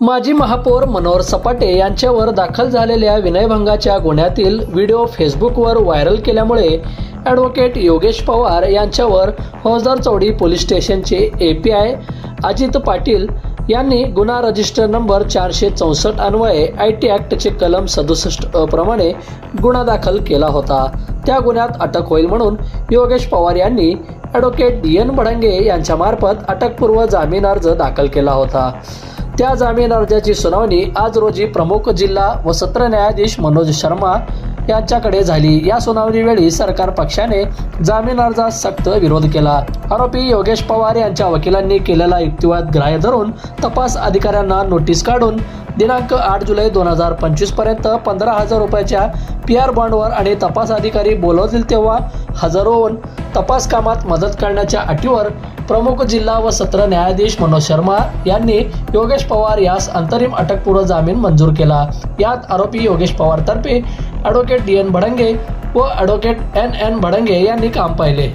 माजी महापौर मनोहर सपाटे यांच्यावर दाखल झालेल्या विनयभंगाच्या गुन्ह्यातील व्हिडिओ फेसबुकवर व्हायरल केल्यामुळे ॲडव्होकेट योगेश पवार यांच्यावर फौजदार चौडी पोलीस स्टेशनचे A P I Ajit Patil यांनी गुन्हा रजिस्टर नंबर चारशे चौसष्ट अन्वये आय टी ॲक्टचे कलम सदुसष्ट प्रमाणे गुन्हा दाखल केला होता. त्या गुन्ह्यात अटक होईल म्हणून योगेश पवार यांनी ॲडव्होकेट डी एन बडंगे यांच्यामार्फत अटकपूर्व जामीन अर्ज दाखल केला होता. त्या जामीन अर्जाची सुनावणी आज रोजी प्रमुख जिल्हा व सत्र न्यायाधीश मनोज शर्मा यांच्याकडे झाली. या सुनावणीवेळी सरकार पक्षाने जामीन अर्जास सक्त विरोध केला. आरोपी योगेश पवार यांच्या वकिलांनी केलेला युक्तिवाद ग्राह्य धरून तपास अधिकाऱ्यांना नोटीस काढून दिनांक आठ जुलै दोन हजार पंचवीसपर्यंत पंधरा हजार रुपयाच्या पी आर बॉन्डवर आणि तपास अधिकारी बोलवतील तेव्हा हजर होऊन तपास कामात मदत करण्याच्या अटीवर प्रमुख जिल्हा व सत्र न्यायाधीश मनोज शर्मा यांनी योगेश पवार यास अंतरिम अटकपूर्व जामीन मंजूर केला. यात आरोपी योगेश पवार तर्फे ॲडव्होकेट डी एन भडंगे व ॲडव्होकेट एन एन भडंगे यांनी काम पाहिले.